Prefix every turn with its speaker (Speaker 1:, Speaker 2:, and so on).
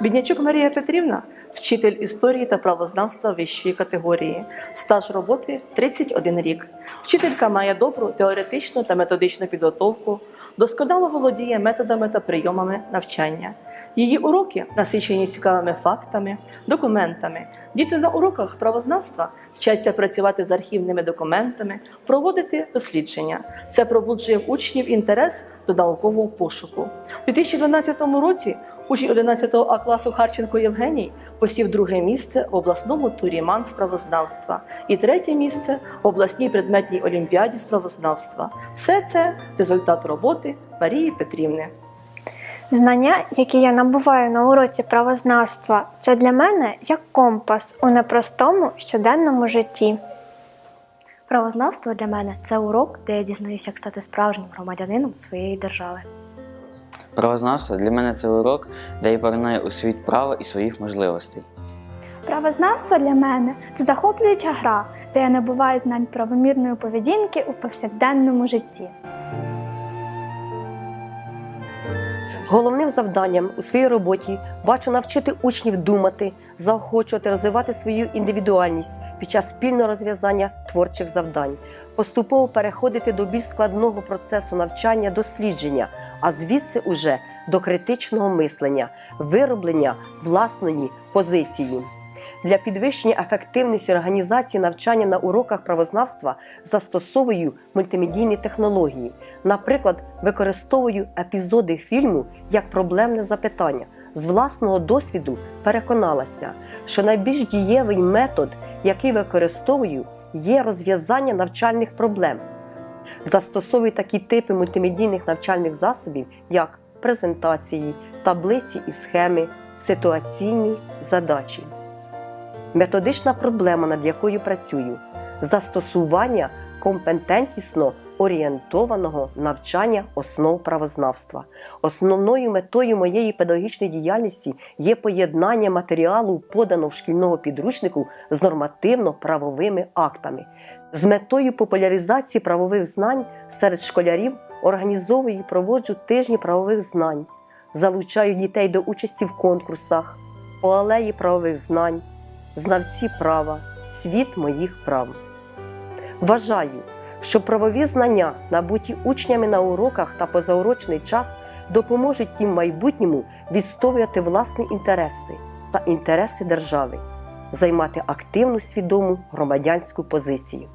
Speaker 1: Біднячук Марія Петрівна, вчитель історії та правознавства вищої категорії, стаж роботи 31 рік. Вчителька має добру теоретичну та методичну підготовку, досконало володіє методами та прийомами навчання. Її уроки насичені цікавими фактами, документами. Діти на уроках правознавства вчаться працювати з архівними документами, проводити дослідження. Це пробуджує в учнів інтерес до наукового пошуку. У 2012 році учень 11 А класу Харченко Євгеній посів друге місце в обласному турі МАН з правознавства і третє місце в обласній предметній олімпіаді з правознавства. Все це результат роботи Марії Петрівни.
Speaker 2: Знання, які я набуваю на уроці правознавства, це для мене як компас у непростому щоденному житті.
Speaker 3: Правознавство для мене це урок, де я дізнаюся, як стати справжнім громадянином своєї держави.
Speaker 4: Правознавство для мене це урок, де я поринаю у світ права і своїх можливостей.
Speaker 5: Правознавство для мене це захоплююча гра, де я набуваю знань правомірної поведінки у повсякденному житті.
Speaker 6: Головним завданням у своїй роботі бачу навчити учнів думати, заохочувати, розвивати свою індивідуальність під час спільного розв'язання творчих завдань, поступово переходити до більш складного процесу навчання, дослідження, а звідси уже до критичного мислення, вироблення власної позиції. Для підвищення ефективності організації навчання на уроках правознавства застосовую мультимедійні технології. Наприклад, використовую епізоди фільму як проблемне запитання. З власного досвіду переконалася, що найбільш дієвий метод, який використовую, є розв'язання навчальних проблем. Застосовую такі типи мультимедійних навчальних засобів, як презентації, таблиці і схеми, ситуаційні задачі. Методична проблема, над якою працюю, застосування компетентнісно орієнтованого навчання основ правознавства. Основною метою моєї педагогічної діяльності є поєднання матеріалу, поданого шкільного підручнику з нормативно-правовими актами. З метою популяризації правових знань серед школярів організовую і проводжу тижні правових знань, залучаю дітей до участі в конкурсах, по алеї правових знань, знавці права, світ моїх прав. Вважаю, що правові знання, набуті учнями на уроках та позаурочний час, допоможуть їм майбутньому відстоювати власні інтереси та інтереси держави, займати активну свідому громадянську позицію.